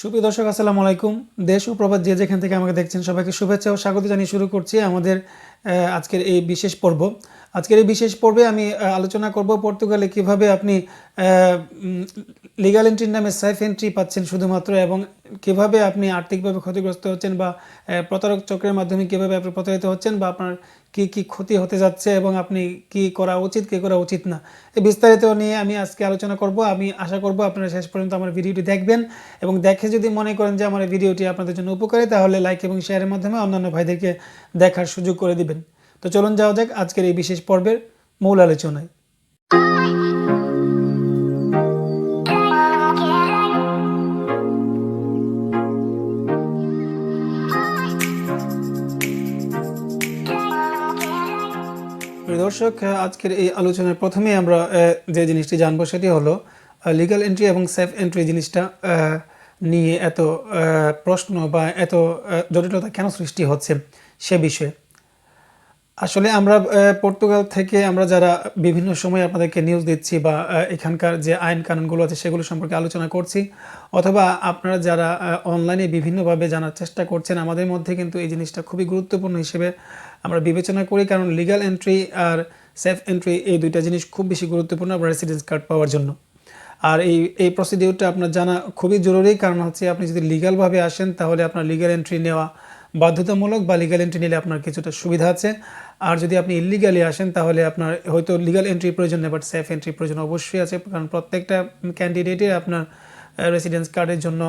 সুপ্রিয় দর্শক, আসসালামু আলাইকুম। দেশ ও প্রবাদ যে যেখান থেকে আমাকে দেখছেন সবাইকে শুভেচ্ছা ও স্বাগত জানিয়ে শুরু করছি আমাদের আজকের এই বিশেষ পর্ব। আজকের এই বিশেষ পর্বে আমি আলোচনা করব পর্তুগালে কীভাবে আপনি লিগাল এন্ট্রির নামে সেফ এন্ট্রি পাচ্ছেন শুধুমাত্র এবং কীভাবে আপনি আর্থিকভাবে ক্ষতিগ্রস্ত হচ্ছেন বা প্রতারক চক্রের মাধ্যমে কীভাবে আপনি প্রতারিত হচ্ছেন বা আপনার কি কি ক্ষতি হতে যাচ্ছে এবং আপনি কি করা উচিত, কি করা উচিত না, এই বিস্তারিত নিয়ে আমি আজকে আলোচনা করব। আমি আশা করব আপনারা শেষ পর্যন্ত আমার ভিডিওটি দেখবেন এবং দেখে যদি মনে করেন যে আমার ভিডিওটি আপনাদের জন্য উপকারী, তাহলে লাইক এবং শেয়ারের মাধ্যমে অন্যান্য ভাইদেরকে দেখার সুযোগ করে দিবেন। তো চলুন যাওয়া যাক আজকের এই বিশেষ পর্বের মূল আলোচনায়। প্রিয় দর্শক আজকের এই আলোচনার প্রথমে আমরা যে জিনিসটি জানব সেটি হলো লিগ্যাল এন্ট্রি এবং সেফ এন্ট্রি জিনিসটা নিয়ে এত প্রশ্ন বা এত জটিলতা কেন সৃষ্টি হচ্ছে সে বিষয়ে। আসলে আমরা পর্তুগাল থেকে আমরা যারা বিভিন্ন সময় আপনাদেরকে নিউজ দিচ্ছি বা এখানকার যে আইন কানুনগুলো আছে সেগুলো সম্পর্কে আলোচনা করছি, অথবা আপনারা যারা অনলাইনে বিভিন্নভাবে জানার চেষ্টা করছেন, আমাদের মধ্যে কিন্তু এই জিনিসটা খুবই গুরুত্বপূর্ণ হিসেবে আমরা বিবেচনা করি, কারণ লিগ্যাল এন্ট্রি আর সেফ এন্ট্রি এই দুইটা জিনিস খুব বেশি গুরুত্বপূর্ণ রেসিডেন্স কার্ড পাওয়ার জন্য। আর এই এই প্রসিডিউরটা আপনার জানা খুবই জরুরি, কারণ হচ্ছে আপনি যদি লিগ্যালভাবে আসেন, তাহলে আপনার লিগ্যাল এন্ট্রি নেওয়া বাধ্যতামূলক বা লিগাল এন্ট্রি নিলে আপনার কিছুটা সুবিধা আছে। আর যদি আপনি ইলিগালি আসেন, তাহলে আপনার হয়তো লিগ্যাল এন্ট্রি প্রয়োজন নেই বাট সেফ এন্ট্রি প্রয়োজন অবশ্যই আছে, কারণ প্রত্যেকটা ক্যান্ডিডেটের আপনার রেসিডেন্স কার্ডের জন্য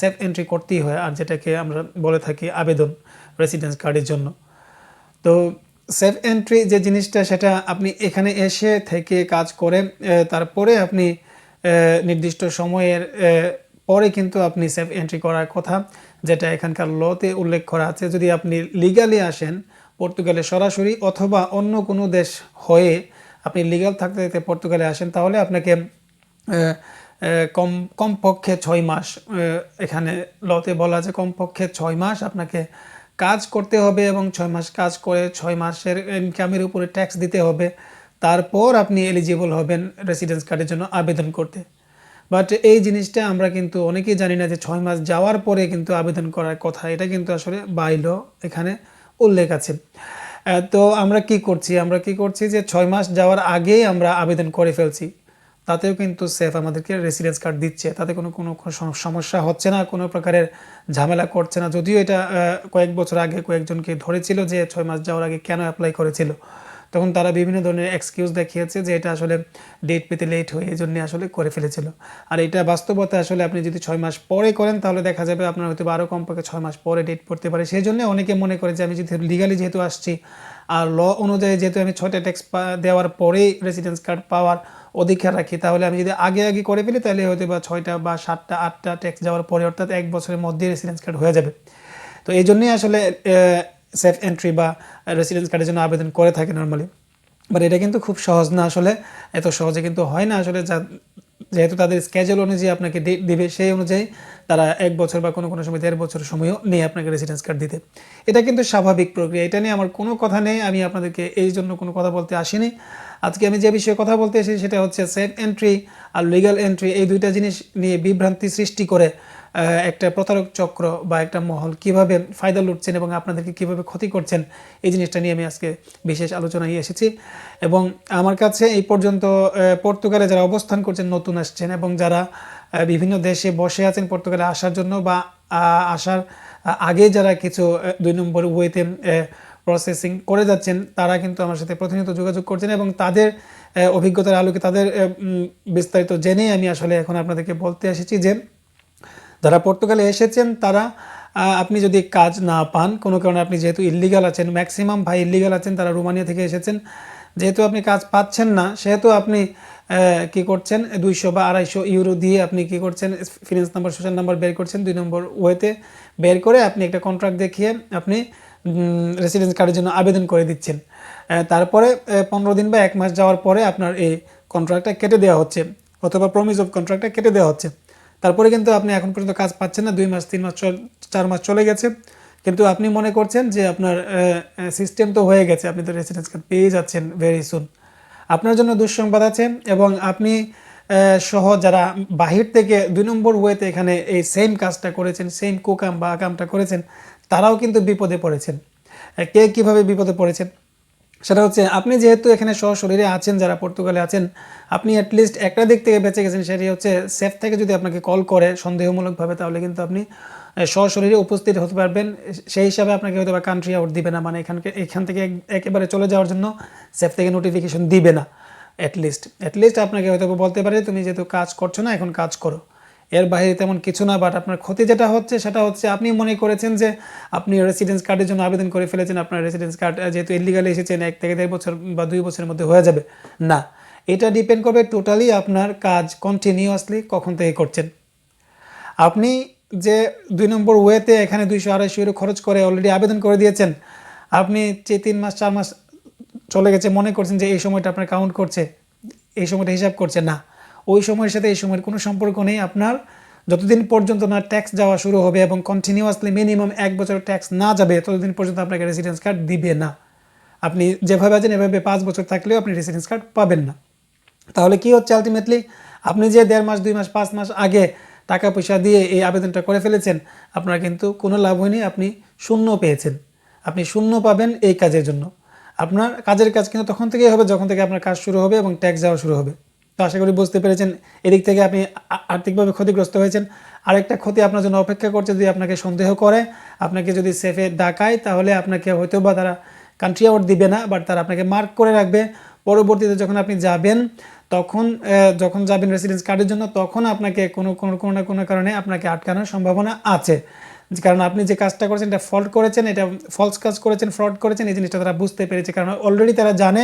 সেফ এন্ট্রি করতেই হয়, আর যেটাকে আমরা বলে থাকি আবেদন রেসিডেন্স কার্ডের জন্য। তো সেফ এন্ট্রি যে জিনিসটা, সেটা আপনি এখানে এসে থেকে কাজ করে তারপরে আপনি নির্দিষ্ট সময়ের পরে কিন্তু আপনি সেফ এন্ট্রি করার কথা যেটা এখানকার লতে উল্লেখ করা আছে। যদি আপনি লিগালি আসেন, পর্তুগালে সরাসরি অথবা অন্য কোনো দেশ হয়ে আপনি লিগাল থাকতে থাকতে পর্তুগালে আসেন, তাহলে আপনাকে কম, কমপক্ষে ছয় মাস এখানে লতে বলা আছে, কমপক্ষে ছয় মাস আপনাকে কাজ করতে হবে এবং ছয় মাস কাজ করে ছয় মাসের ইনকামের উপরে ট্যাক্স দিতে হবে। তারপর আপনি এলিজিবল হবেন রেসিডেন্স কার্ডের জন্য আবেদন করতে। বাট এই জিনিসটা আমরা কিন্তু অনেকেই জানি না যে ছয় মাস যাওয়ার পরে কিন্তু আবেদন করার কথা। এটা কিন্তু আসলে বাইল এখানে উল্লেখ আছে। তো আমরা কি করছি? আমরা কি করছি যে ছয় মাস যাওয়ার আগেই আমরা আবেদন করে ফেলছি। তাতেও কিন্তু সেফ আমাদেরকে রেসিডেন্স কার্ড দিচ্ছে। তাতে কোনো কোনো সমস্যা হচ্ছে না, কোনো প্রকারের ঝামেলা করছে না। যদিও এটা কয়েক বছর আগে কয়েকজনকে ধরেছিল যে ছয় মাস যাওয়ার আগে কেন অ্যাপ্লাই করেছিল। তখন তারা বিভিন্ন ধরনের এক্সকিউজ দেখিয়েছে যে এটা আসলে ডেট পেতে লেট হয়ে এই জন্য আসলে করে ফেলেছিল। আর এটা বাস্তবতা আসলে আপনি যদি ছয় মাস পরে করেন, তাহলে দেখা যাবে আপনার হয়তো আরও কমপক্ষে ছয় মাস পরে ডেট পড়তে পারে। সেই জন্য অনেকে মনে করে যে আমি যদি লিগালি যেহেতু আসছি, আর ল অনুযায়ী যেহেতু আমি ছয়টা ট্যাক্স দেওয়ার পরেই রেসিডেন্স কার্ড পাওয়ার অধিকার রাখি। তাহলে আমি যদি আগে আগে করে ফেলি, তাহলে হয়তো বা ছয়টা বা সাতটা, আটটা ট্যাক্স যাওয়ার পরে অর্থাৎ এক বছরের মধ্যে রেসিডেন্স কার্ড হয়ে যাবে। তো এই জন্যই আসলে সেফ এন্ট্রি বা রেসিডেন্স কার্ডের জন্য আবেদন করে থাকে নর্মালি বাট এটা কিন্তু খুব সহজ না আসলে। এত সহজে কিন্তু হয় না আসলে যা যেহেতু তাদের স্কেজুল অনুযায়ী আপনাকে দিবে, সেই অনুযায়ী তারা এক বছর বা কোনো কোনো সময় দেড় বছর সময়ও নিয়ে আপনাকে রেসিডেন্স কার্ড দিতে। এটা কিন্তু স্বাভাবিক প্রক্রিয়া। এটা নিয়ে আমার কোনো কথা নেই। আমি আপনাদেরকে এই জন্য কোনো কথা বলতে আসিনি। আজকে আমি যে বিষয়ে কথা বলতে এসেছি সেটা হচ্ছে সেফ এন্ট্রি আর লিগাল এন্ট্রি এই দুইটা জিনিস নিয়ে বিভ্রান্তি সৃষ্টি করে একটা প্রতারক চক্র বা একটা মহল কীভাবে ফায়দা লুটছেন এবং আপনাদেরকে কীভাবে ক্ষতি করছেন, এই জিনিসটা নিয়ে আমি আজকে বিশেষ আলোচনায় এসেছি। এবং আমার কাছে এই পর্যন্ত পর্তুগালে যারা অবস্থান করছেন, নতুন আসছেন এবং যারা বিভিন্ন দেশে বসে আছেন পর্তুগালে আসার জন্য বা আসার আগে যারা কিছু দুই নম্বর ওয়েতে প্রসেসিং করে যাচ্ছেন, তারা কিন্তু আমার সাথে প্রতিনিয়ত যোগাযোগ করছেন এবং তাদের অভিজ্ঞতার আলোকে তাদের বিস্তারিত জেনেই আমি আসলে এখন আপনাদেরকে বলতে এসেছি যে যারা পর্তুগালে এসেছেন, তারা আপনি যদি কাজ না পান, কোনো কারণে আপনি যেহেতু ইল্লিগাল আছেন ম্যাক্সিমাম ভাই ইল্লিগাল আছেন, তারা রোমানিয়া থেকে এসেছেন, যেহেতু আপনি কাজ পাচ্ছেন না, সেহেতু আপনি কি করছেন, দুইশো বা আড়াইশো ইউরো দিয়ে আপনি কি করছেন ফিনান্স নাম্বার সোশ্যাল নাম্বার বের করছেন, দুই নম্বর ওয়েতে বের করে আপনি একটা কন্ট্রাক্ট দেখিয়ে আপনি রেসিডেন্স কার্ডের জন্য আবেদন করে দিচ্ছেন। তারপরে পনেরো দিন বা এক মাস যাওয়ার পরে আপনার এই কন্ট্রাক্টটা কেটে দেওয়া হচ্ছে, অথবা প্রমিস অফ কন্ট্রাক্টটা কেটে দেওয়া হচ্ছে। তারপরে কিন্তু আপনি এখন পর্যন্ত কাজ পাচ্ছেন না, দুই মাস, তিন মাস চার মাস চলে গেছে। কিন্তু আপনি মনে করছেন যে আপনার সিস্টেম তো হয়ে গেছে, আপনি তো রেসিডেন্স কার্ড পেয়ে যাচ্ছেন ভেরি সুন আপনার জন্য দুঃসংবাদ আছে এবং আপনি সহ যারা বাহির থেকে দুই নম্বর ওয়েতে এখানে এই সেম কাজটা করেছেন সেম কোকাম বা আকামটা করেছেন, তারাও কিন্তু বিপদে পড়েছেন। কে কীভাবে বিপদে পড়েছেন? সেটা হচ্ছে, আপনি যেহেতু এখানে সশরীরে আছেন, যারা পর্তুগালে আছেন, আপনি অ্যাটলিস্ট একটা দিক থেকে বেঁচে গেছেন, সেটি হচ্ছে সেফ থেকে যদি আপনাকে কল করে সন্দেহমূলকভাবে, তাহলে কিন্তু আপনি সশরীরে উপস্থিত হতে পারবেন। সেই হিসাবে আপনাকে হয়তো বা কান্ট্রি আউট দিবে না মানে এখানকে, এখান থেকে একেবারে চলে যাওয়ার জন্য সেফ থেকে নোটিফিকেশন দিবে না অ্যাটলিস্ট অ্যাটলিস্ট আপনাকে হয়তো বলতে পারে, তুমি যেহেতু কাজ করছ না, এখন কাজ করো। এর বাইরে তেমন কিছু না বাট আপনার ক্ষতি যেটা হচ্ছে সেটা হচ্ছে আপনি মনে করেছেন যে আপনি রেসিডেন্স কার্ডের জন্য আবেদন করে ফেলেছেন, আপনার রেসিডেন্স কার্ড যেহেতু ইলিগালি এসেছেন, এক থেকে দেড় বছর বা দুই বছরের মধ্যে হয়ে যাবে। না, এটা ডিপেন্ড করবে টোটালি আপনার কাজ কন্টিনিউয়াসলি কখন থেকে করছেন। আপনি যে দুই নম্বর ওয়েতে এখানে দুইশো আড়াইশো ইউরো খরচ করে অলরেডি আবেদন করে দিয়েছেন, আপনি যে তিন মাস, চার মাস চলে গেছে, মনে করছেন যে এই সময়টা আপনার কাউন্ট করছে, এই সময়টা হিসাব করছে, না। ওই সময়ের সাথে এই সময়ের কোনো সম্পর্ক নেই। আপনার যতদিন পর্যন্ত না ট্যাক্স যাওয়া শুরু হবে এবং কন্টিনিউয়াসলি মিনিমাম এক বছর ট্যাক্স না যাবে, ততদিন পর্যন্ত আপনাকে রেসিডেন্স কার্ড দিবে না। আপনি যেভাবে আছেন, এভাবে পাঁচ বছর থাকলেও আপনি রেসিডেন্স কার্ড পাবেন না। তাহলে কি হচ্ছে আলটিমেটলি আপনি যে দেড় মাস, দুই মাস, পাঁচ মাস আগে টাকা পয়সা দিয়ে এই আবেদনটা করে ফেলেছেন, আপনার কিন্তু কোনো লাভ হয়নি, আপনি শূন্য পেয়েছেন। আপনি শূন্য পাবেন এই কাজের জন্য। আপনার কাজের কাজ কিন্তু তখন থেকেই হবে, যখন থেকে আপনার কাজ শুরু হবে এবং ট্যাক্স যাওয়া শুরু হবে। তো আশা করি বুঝতে পেরেছেন। এদিক থেকে আপনি আর্থিকভাবে ক্ষতিগ্রস্ত হয়েছেন। আরেকটা ক্ষতি আপনার জন্য অপেক্ষা করছে, যদি আপনাকে সন্দেহ করে, আপনাকে যদি সেফে ডাকায়, তাহলে আপনাকে হয়তো বা তারা কান্ট্রি আউট দিবে না বাট তারা আপনাকে মার্ক করে রাখবে। পরবর্তীতে যখন আপনি যাবেন, তখন যখন যাবেন রেসিডেন্স কার্ডের জন্য, তখন আপনাকে কোনো কোনো কোনো না কোনো কারণে আপনাকে আটকানোর সম্ভাবনা আছে। কারণ আপনি যে কাজটা করেছেন, এটা ফল্ট করেছেন, এটা ফলস কাজ করেছেন ফ্রড করেছেন, এই জিনিসটা তারা বুঝতে পেরেছে। কারণ অলরেডি তারা জানে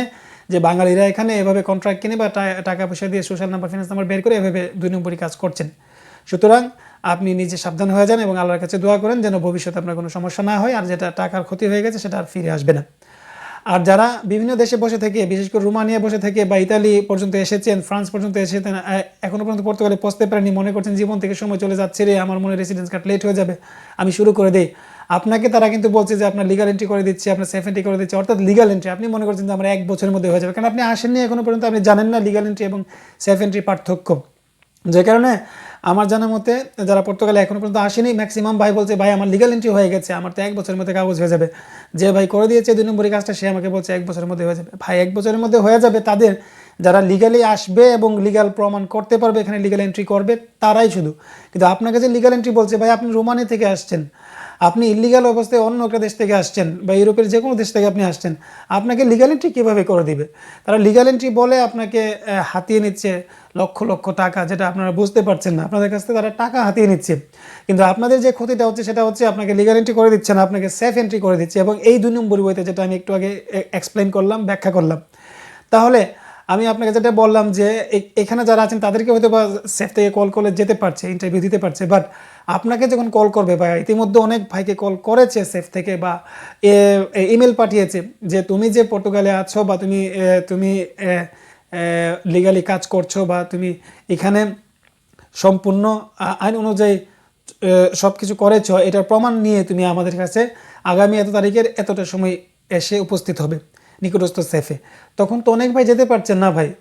যে বাঙালিরা এখানে এভাবে কন্ট্রাক্ট কিনে বা টাকা পয়সা দিয়ে সোশ্যাল নাম্বার ফিনান্স নাম্বার বের করে এভাবে দুই নম্বরই কাজ করছেন। সুতরাং আপনি নিজে সাবধান হয়ে যান এবং আল্লাহর কাছে দোয়া করেন যেন ভবিষ্যতে আপনার কোনো সমস্যা না হয় আর যেটা টাকার ক্ষতি হয়ে গেছে সেটা আর ফিরে আসবে না। আর যারা বিভিন্ন দেশে বসে থেকে বিশেষ করে রোমানিয়া বসে থেকে বা ইতালি পর্যন্ত এসেছেন ফ্রান্স পর্যন্ত এসেছেন আহ, এখনও পর্যন্ত পর্তুগালে পৌঁছতে পারেনি মনে করছেন জীবন থেকে সময় চলে যাচ্ছে রে আমার মনে রেসিডেন্স কার্ড লেট হয়ে যাবে আমি শুরু করে দেই। আপনাকে তারা কিন্তু বলছে যে আপনার লিগাল এন্ট্রি করে দিচ্ছে, আপনার সেফ এন্ট্রি করে দিচ্ছে, অর্থাৎ লিগাল এন্ট্রি আপনি মনে করছেন যে আমার এক বছরের মধ্যে হয়ে যাবে। কারণ আপনি আসেননি এখনও পর্যন্ত, আপনি জানেন না লিগাল এন্ট্রি এবং সেফ এন্ট্রি পার্থক্য। যে কারণে আমার জানার মতে যারা পর্তুগালে এখনও পর্যন্ত আসেনি ম্যাক্সিমাম ভাই বলছে, ভাই, আমার লিগাল এন্ট্রি হয়ে গেছে, আমার তো এক বছরের মধ্যে কাগজ হয়ে যাবে। যে ভাই করে দিয়েছে, দুই নম্বরই কাজটা, সে আমাকে বলছে, এক বছরের মধ্যে হয়ে যাবে। ভাই, এক বছরের মধ্যে হয়ে যাবে তাদের যারা লিগালি আসবে এবং লিগাল প্রমাণ করতে পারবে, এখানে লিগাল এন্ট্রি করবে, তারাই শুধু। কিন্তু আপনাকে যে লিগাল এন্ট্রি বলছে, ভাই, আপনি রোমানি থেকে আসছেন। আপনি ইলিগাল অবস্থায় অন্য একটা দেশ থেকে আসছেন বা ইউরোপের যে কোনো দেশ থেকে আপনি আসছেন, আপনাকে লিগাল এন্ট্রি কীভাবে করে দিবে? তারা লিগাল এন্ট্রি বলে আপনাকে হাতিয়ে নিচ্ছে লক্ষ লক্ষ টাকা, যেটা আপনারা বুঝতে পারছেন না। আপনাদের কাছ থেকে তারা টাকা হাতিয়ে নিচ্ছে। কিন্তু আপনাদের যে ক্ষতিটা হচ্ছে, সেটা হচ্ছে আপনাকে লিগাল এন্ট্রি করে দিচ্ছে না, আপনাকে সেফ এন্ট্রি করে দিচ্ছে। এবং এই দুই নম্বর বইতে যেটা আমি একটু আগে এক্সপ্লেন করলাম, ব্যাখ্যা করলাম। তাহলে আমি আপনাকে যেটা বললাম যে এখানে যারা আছেন, তাদেরকে হয়তো বা সেফ থেকে কল করলে যেতে পারছে ইন্টারভিউ দিতে পারছে বাট আপনাকে যখন কল করবে বা ইতিমধ্যে অনেক ভাইকে কল করেছে সেফ থেকে বা ইমেল পাঠিয়েছে যে তুমি যে পর্তুগালে আছো বা তুমি তুমি লিগালি কাজ করছ বা তুমি এখানে সম্পূর্ণ আইন অনুযায়ী সব কিছু করেছ, এটার প্রমাণ নিয়ে তুমি আমাদের কাছে আগামী এত তারিখের এতটা সময় এসে উপস্থিত হবে। নিকটস্থ সেফে। তখন তো অনেক ভাই যেতে পারছেন না ভাই।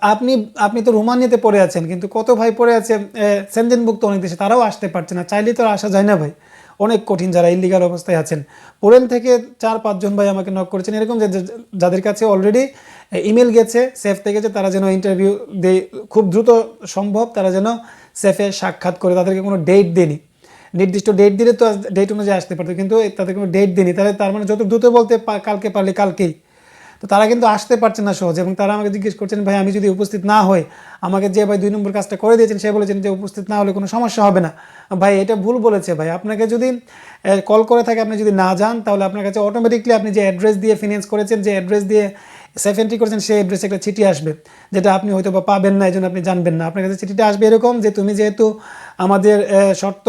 আপনি আপনি তো রোমানিয়াতে পড়ে আছেন, কিন্তু কত ভাই পড়ে আছে সেনজেনভুক্ত অনেক দেশে, তারাও আসতে পারছে না। চাইলে তো আসা যায় না ভাই। অনেক কঠিন যারা ইলিগাল অবস্থায় আছেন। পোল্যান্ড থেকে চার, পাঁচজন ভাই আমাকে নক করেছেন। এরকম যে- যাদের কাছে অলরেডি ইমেল গেছে সেফ থেকে যে তারা যেন ইন্টারভিউ দেয়, খুব দ্রুত সম্ভব, তারা যেন সেফে সাক্ষাৎ করে, তাদেরকে কোনো ডেট দেয়নি। নির্দিষ্ট ডেট দিলে তো ডেট অনুযায়ী আসতে পারতো, কিন্তু তাদের কোনো ডেট দেয়নি তাহলে তার মানে যত দ্রুত বলতে কালকে পারলে কালকেই। তো তারা কিন্তু আসতে পারছে না সহজে, এবং তারা আমাকে জিজ্ঞেস করছেন, ভাই, আমি যদি উপস্থিত না হই, আমাকে যে ভাই দুই নম্বর কাজটা করে দিয়েছেন, সে বলেছেন যে উপস্থিত না হলে কোনো সমস্যা হবে না। ভাই, এটা ভুল বলেছে ভাই। আপনাকে যদি কল করে থাকে, আপনি যদি না যান, তাহলে আপনার কাছে অটোমেটিকলি আপনি যে অ্যাড্রেস দিয়ে ফিনান্স করেছেন, যে অ্যাড্রেস দিয়ে সেফ এন্ট্রি করেছেন, সেই অ্যাড্রেসে একটা চিঠি আসবে, যেটা আপনি হয়তো বা পাবেন না এই জন্য আপনি জানবেন না। আপনার কাছে চিঠিটা আসবে এরকম যে, তুমি যেহেতু আমাদের শর্ত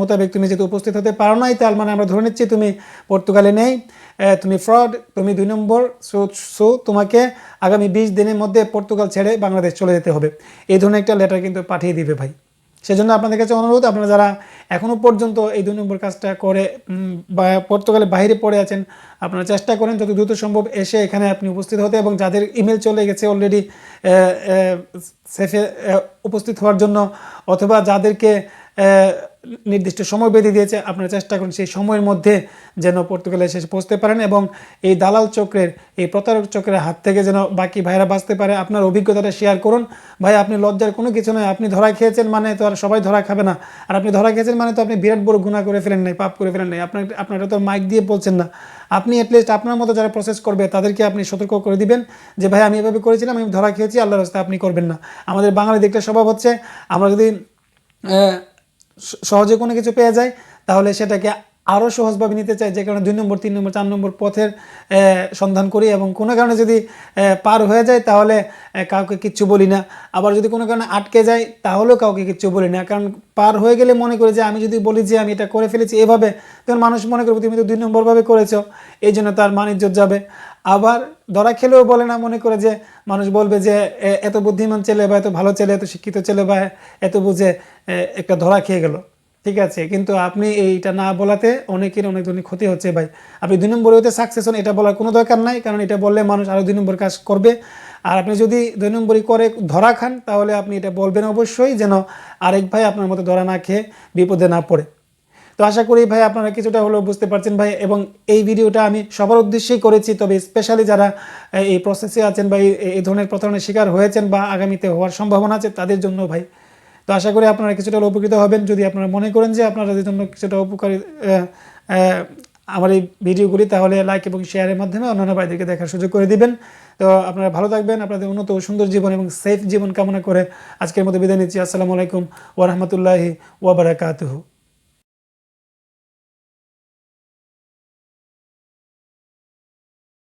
মোতাবেক তুমি যেহেতু উপস্থিত হতে পারো নাই, তার মানে আমরা ধরে নিচ্ছি তুমি পর্তুগালে নেই তুমি ফ্রড তুমি দুই নম্বর, সো সো তোমাকে আগামী বিশ দিনের মধ্যে পর্তুগাল ছেড়ে বাংলাদেশ চলে যেতে হবে। এই ধরনের একটা লেটার কিন্তু পাঠিয়ে দিবে ভাই। সেজন্য আপনাদের কাছে অনুরোধ, আপনারা যারা এখনও পর্যন্ত এই দুই নম্বর কাজটা করে বা পর্তুগালে বাইরে পড়ে আছেন, আপনারা চেষ্টা করেন যত দ্রুত সম্ভব এসে এখানে আপনি উপস্থিত হতে এবং যাদের ইমেল চলে গেছে অলরেডি সেফে উপস্থিত হওয়ার জন্য, অথবা যাদেরকে নির্দিষ্ট সময় বেঁধে দিয়েছে। আপনারা চেষ্টা করুন সেই সময়ের মধ্যে যেন পর্তুগালে এসে পৌঁছতে পারেন এবং এই দালাল চক্রের, এই প্রতারক চক্রের হাত থেকে যেন বাকি ভাইরা বাঁচতে পারে। আপনার অভিজ্ঞতাটা শেয়ার করুন। ভাই, আপনি লজ্জার কোনো কিছু নয়। আপনি ধরা খেয়েছেন মানে তো আর সবাই ধরা খাবে না। আর আপনি ধরা খেয়েছেন মানে তো আপনি বিরাট বড় গুণা করে ফেলেন নাই, পাপ করে ফেলেন নাই। আপনার, আপনারা তো মাইক দিয়ে বলছেন না। আপনি অ্যাটলিস্ট আপনার মতো যারা প্রসেস করবে, তাদেরকে আপনি সতর্ক করে দিবেন যে, ভাই, আমি এভাবে করেছিলাম, আমি ধরা খেয়েছি, আল্লাহর রাস্তায় আপনি করবেন না। আমাদের বাঙালি দিকটা স্বভাব হচ্ছে, আমরা যদি সহজে কোনো কিছু পেয়ে যায় তাহলে সেটাকে আরও সহজভাবে নিতে চাই যে কারণে দুই নম্বর, তিন নম্বর, চার নম্বর পথের সন্ধান করি এবং কোনো কারণে যদি পার হয়ে যায় তাহলে কাউকে কিচ্ছু বলি না। আবার যদি কোনো কারণে আটকে যায় তাহলেও কাউকে কিচ্ছু বলি না। কারণ পার হয়ে গেলে মনে করি যে আমি যদি বলি যে আমি এটা করে ফেলেছি এভাবে, তখন মানুষ মনে করবে তুমি তো দুই নম্বরভাবে করেছ, এই জন্য তার মান ইজ্জত যাবে। আবার ধরা খেলেও বলে না, মনে করে যে মানুষ বলবে যে এত বুদ্ধিমান ছেলে বা এত ভালো ছেলে, এত শিক্ষিত ছেলে বা এত বুঝে একটা ধরা খেয়ে গেল। ঠিক আছে, কিন্তু আপনি এইটা না বলাতে অনেকের অনেক ধরনের ক্ষতি হচ্ছে ভাই। আপনি দুই নম্বরে হতে সাকসেস হন, এটা বলার কোনো দরকার নাই, কারণ এটা বললে মানুষ আরও দুই নম্বর কাজ করবে। আর আপনি যদি দুই নম্বরই করে ধরা খান, তাহলে আপনি এটা বলবেন অবশ্যই যেন আরেক ভাই আপনার মতো ধরা না খেয়ে বিপদে না পড়ে। তো আশা করি ভাই আপনারা কিছুটা হলেও বুঝতে পারছেন ভাই, এবং এই ভিডিওটা আমি সবার উদ্দেশ্যেই করেছি, তবে স্পেশালি যারা এই প্রসেসে আছেন বা এই ধরনের প্রতারণার শিকার হয়েছেন বা আগামীতে হওয়ার সম্ভাবনা আছে, তাদের জন্য ভাই তো আশা করি আপনারা কিছুটা উপকৃত হবেন। যদি আপনারা মনে করেন যে আপনারা যদি জন্য কিছুটা উপকারী আমার এই ভিডিওগুলি, তাহলে লাইক এবং শেয়ারের মাধ্যমে অন্যান্য ভাইদেরকে দেখার সুযোগ করে দিবেন। তো আপনারা ভালো থাকবেন, আপনাদের উন্নত সুন্দর জীবন এবং সেফ জীবন কামনা করে আজকের মতো বিদায় নিচ্ছি। আসসালামু আলাইকুম ওরহমতুল্লাহি ওয়াবারাকাতুহু